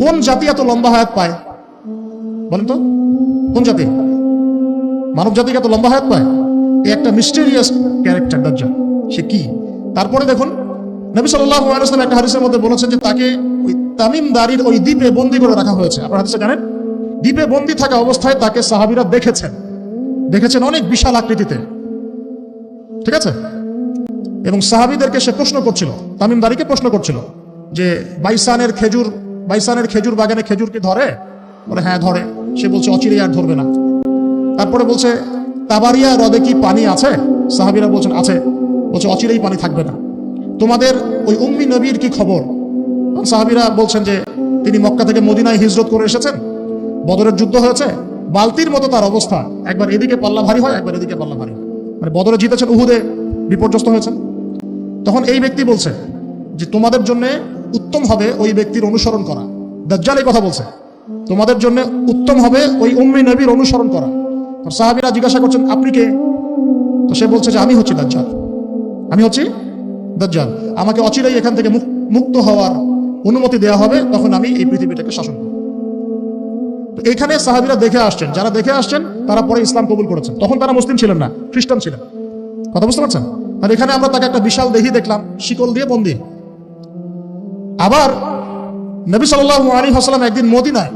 কোন জাতি এত লম্বা হায়াত পায়? বলেন তো, কোন জাতি? মানব জাতিকে এত লম্বা হায়াত পায়? এই একটা মিস্টেরিয়াস ক্যারেক্টার দাজ্জাল। সে কি? তারপরে দেখুন, নবী সাল্লাল্লাহু আলাইহি ওয়াসাল্লাম একটা হাদিসের মধ্যে বলেছেন যে তাকে ওই তামিম দারির ওই দ্বীপে বন্দি করে রাখা হয়েছে। আপনারা হাদিসে জানেন? দ্বীপে বন্দি থাকা অবস্থায় তাকে সাহাবীরা দেখেছেন। দেখেছেন অনেক বিশাল আকৃতিতে। ঠিক আছে? এবং সাহাবীদেরকে সে প্রশ্ন করছিল, তামিম দারিকে প্রশ্ন করছিল যে, বাইসানের খেজুর বাইসানের খেজুর বাগানে খেজুর কি ধরে? বলে হ্যাঁ ধরে। সে বলছে অচিরে আর ধরবে না। তারপরে বলছে, তাবারিয়া হ্রদে কি পানি আছে? সাহাবীরা বলছেন, আছে। বলছে, অচিরেই পানি থাকবে না। তোমাদের ওই উম্মি নবীর কি খবর? সাহাবীরা বলছেন যে, তিনি মক্কা থেকে মদিনায় হিজরত করে এসেছেন। বদরের যুদ্ধ হয়েছে। বালতির মতো তার অবস্থা। একবার এদিকে পাল্লা ভারী হয়, একবার এদিকে পাল্লা ভারী হয়। মানে বদরে জিতেছেন, উহুদে বিপর্যস্ত হয়েছেন। তখন এই ব্যক্তি বলছে যে, তোমাদের জন্য উত্তম হবে ওই ব্যক্তির অনুসরণ করা। দাজ্জাল এই কথা বলছে। তোমাদের জন্য উত্তম হবে ওই উম্মি নবীর অনুসরণ করা। তো সাহাবীরা জিজ্ঞাসা করছেন, আপনি কে? তো সে বলছে যে, আমি হচ্ছি দাজ্জাল। আমি হচ্ছি দাজ্জাল। আমাকে অচিরেই এখান থেকে মুক্ত হওয়ার অনুমতি দেওয়া হবে, তখন আমি এই পৃথিবীটাকে শাসন করব। তো এখানে সাহাবীরা দেখে আসছেন। যারা দেখে আসছেন, তারা পরে ইসলাম কবুল করেছেন। তখন তারা মুসলিম ছিলেন না, খ্রিস্টান ছিলেন। কথা বুঝতে পারছেন? আর এখানে আমরা তাকে একটা বিশাল দেহি দেখলাম, শিকল দিয়ে বন্দি। আবার নবী সাল্লাল্লাহু আলাইহি হাসলাম একদিন মদিনায়,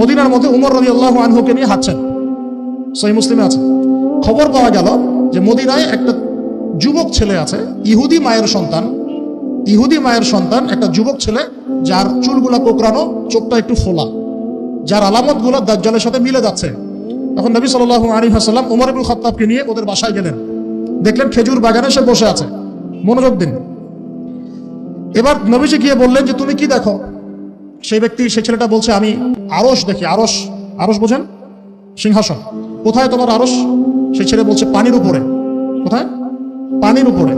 মদিনার মধ্যে উমর রবি আল্লাহ আনহুকে নিয়ে হাঁটছেন। সহি মুসলিমে আছে। খবর পাওয়া গেল যে মদিনায় একটা যুবক ছেলে আছে, ইহুদি মায়ের সন্তান। ইহুদি মায়ের সন্তান একটা যুবক ছেলে যার চুলগুলা কোকড়ানো, চোখটা একটু ফোলা, যার আলামতগুলো দাজ্জালের সাথে মিলে যাচ্ছে। তখন নবী সাল্লাল্লাহু আলাইহি হাসাল্লাম উমর ইবুল খত্তাবকে নিয়ে ওদের বাসায় গেলেন। দেখলেন খেজুর বাগানে সে বসে আছে। মনোযোগ দিন। এবার নবীজি গিয়ে বললেন যে, তুমি কি দেখো? সেই ব্যক্তি, সেই ছেলেটা বলছে, আমি আরস দেখি আরস আরস বোঝেন? সিংহাসন। কোথায় তোমার আরস সেই ছেলে বলছে, পানির উপরে। কোথায়? পানির উপরে।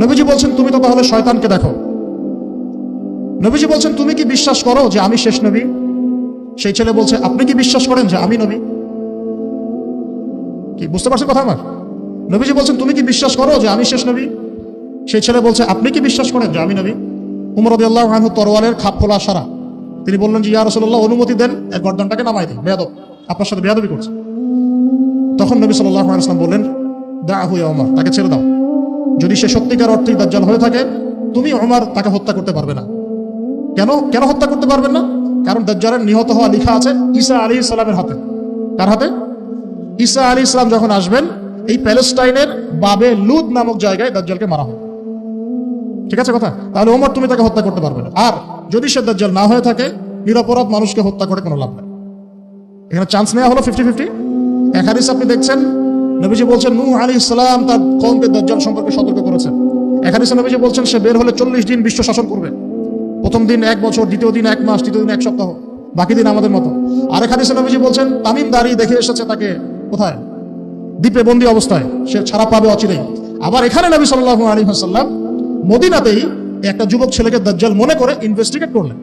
নবীজি বলছেন, তুমি তো তাহলে শয়তানকে দেখো। নবীজি বলছেন, তুমি কি বিশ্বাস করো যে আমি শেষ নবী? সেই ছেলে বলছে, আপনি কি বিশ্বাস করেন যে আমি নবী? কি, বুঝতে পারছেন কথা আমার? নবীজি বলছেন, তুমি কি বিশ্বাস করো যে আমি শেষ নবী? সেই ছেলে বলছে, আপনি কি বিশ্বাস করেন যে আমি? নবী উমর আল্লাহ আনহু তরওয়ালের খাপ খোলা সারা। তিনি বললেন যে ইয়া রসল্লাহ অনুমতি দেন এর গর্দনটাকে নামাই দিন বেয়াদব। আপনার সাথে বেয়াদবি করছে। তখন নবী সাল্লাহ বললেন দা হুয়া তাকে ছেড়ে দাও। যদি সে সত্যিকার অর্থেই দাজ্জাল হয়ে থাকে, তুমি ওমর তাকে হত্যা করতে পারবে না। কেন? কেন হত্যা করতে পারবেন না? কারণ দাজ্জালের নিহত হওয়া লেখা আছে ঈসা আলী ইসলামের হাতে। কার হাতে? ঈসা আলী ইসলাম যখন আসবেন, এই প্যালেস্টাইনের বাবে লুদ নামক জায়গায় দাজ্জালকে মারা হবে। ঠিক আছে কথা? তাহলে ওমর তুমি তাকে হত্যা করতে পারবে না। আর যদি সে দাজ্জাল না হয়ে থাকে, নিরপরাধ মানুষকে হত্যা করে কোনো লাভ নেই। এখানে চান্স নেওয়া হলো ফিফটি ফিফটি এক হাদিস আপনি দেখছেন, নবীজি বলছেন, নূহ আলী ইসলাম তার কমকে দাজ্জাল সম্পর্কে সতর্ক করেছেন। এক হাদিসে নবীজি বলছেন, সে বের হলে চল্লিশ দিন বিশ্ব শাসন করবে। প্রথম দিন এক বছর, দ্বিতীয় দিন এক মাস, তৃতীয় দিন এক সপ্তাহ, বাকি দিন আমাদের মতো। আরেক হাদিসে নবীজি বলছেন, তামিম দাঁড়িয়ে দেখে এসেছে তাকে কোথায়? দ্বীপে বন্দি অবস্থায়। সে ছাড়া পাবে অচিরেই। আবার এখানে নবী সাল্লাল্লাহু আলাইহি ওয়াসাল্লাম মদিনাতেই একটা যুবক ছেলেকে দাজ্জাল মনে করে ইনভেস্টিগেট করলেন।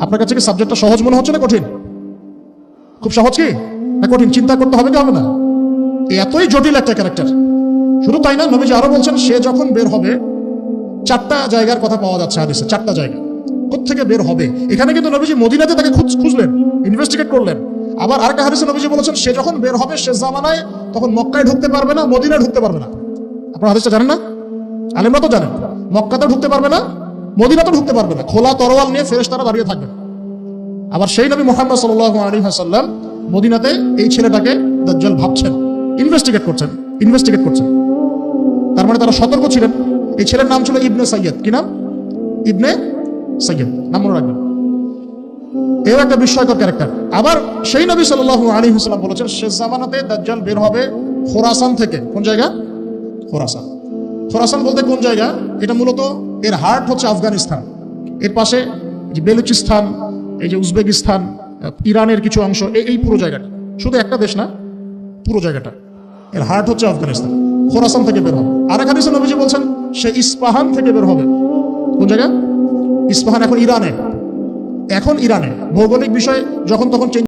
আপনার কাছে কি সাবজেক্টটা সহজ মনে হচ্ছে না কঠিন? খুব সহজ কি? না কঠিন? চিন্তা করতে হবে কি হবে না? এতই জটিল একটা ক্যারেক্টার শুধু তাই না, নবীজি আরও বলছেন, সে যখন বের হবে, চারটা জায়গার কথা পাওয়া যাচ্ছে হাদিসে, চারটা জায়গা। থেকে বের হবে? এখানে কিন্তু নবীজি মদিনাতে তাকে খুঁজ- খুঁজলেন ইনভেস্টিগেট করলেন। আবার আর একটা হাদিসে নবীজি বলেছেন, সে যখন বের হবে, সে জামানায়, তখন মক্কায় ঢুকতে পারবে না, মদিনায় ঢুকতে পারবে না। আপনার হাদিসটা জানেন না? আলেমরা তো জানেন। মক্কাতে ঢুকতে পারবে না মদিনাতে ঢুকতে পারবে না। খোলা তরোয়াল নিয়ে ফেরেশতারা দাঁড়িয়ে থাকবে। আবার সেই নবী মোহাম্মদ সাল্লাল্লাহু আলাইহি ওয়াসাল্লাম মদিনাতে এই ছেলেটাকে দাজ্জাল ভাবছেন ইনভেস্টিগেট করছেন ইনভেস্টিগেট করছেন। তার মানে তারা সতর্ক ছিলেন। এই ছেলের নাম ছিল ইবনে সৈয়দ কি নাম? ইবনে সৈয়দ নাম মনে রাখবেন। এও একটা বিস্ময়কর ক্যারেক্টার। আবার সেই নবী সাল্লাল্লাহু আলাইহি ওয়াসাল্লাম বলেছেন শেষ জামানাতে দাজ্জাল বের হবে খোরাসান থেকে। কোন জায়গা? খোরাসান। খোরাসান বলতে কোন জায়গা? এটা মূলত এর হার্ট হচ্ছে আফগানিস্তান। এর পাশে যে বেলুচিস্তান, এই যে উজবেকিস্তান ইরানের কিছু অংশ, এই পুরো জায়গাটা। শুধু একটা দেশ না, পুরো জায়গাটা। এর হার্ট হচ্ছে আফগানিস্তান। খোরাসান থেকে বের হবে। আর এক হাদিসে নবীজি বলছেন, সে ইস্পাহান থেকে বের হবে। কোন জায়গা? ইস্পাহান এখন ইরানে। এখন ইরানে। ভৌগোলিক বিষয়ে, যখন তখন চেঞ্জ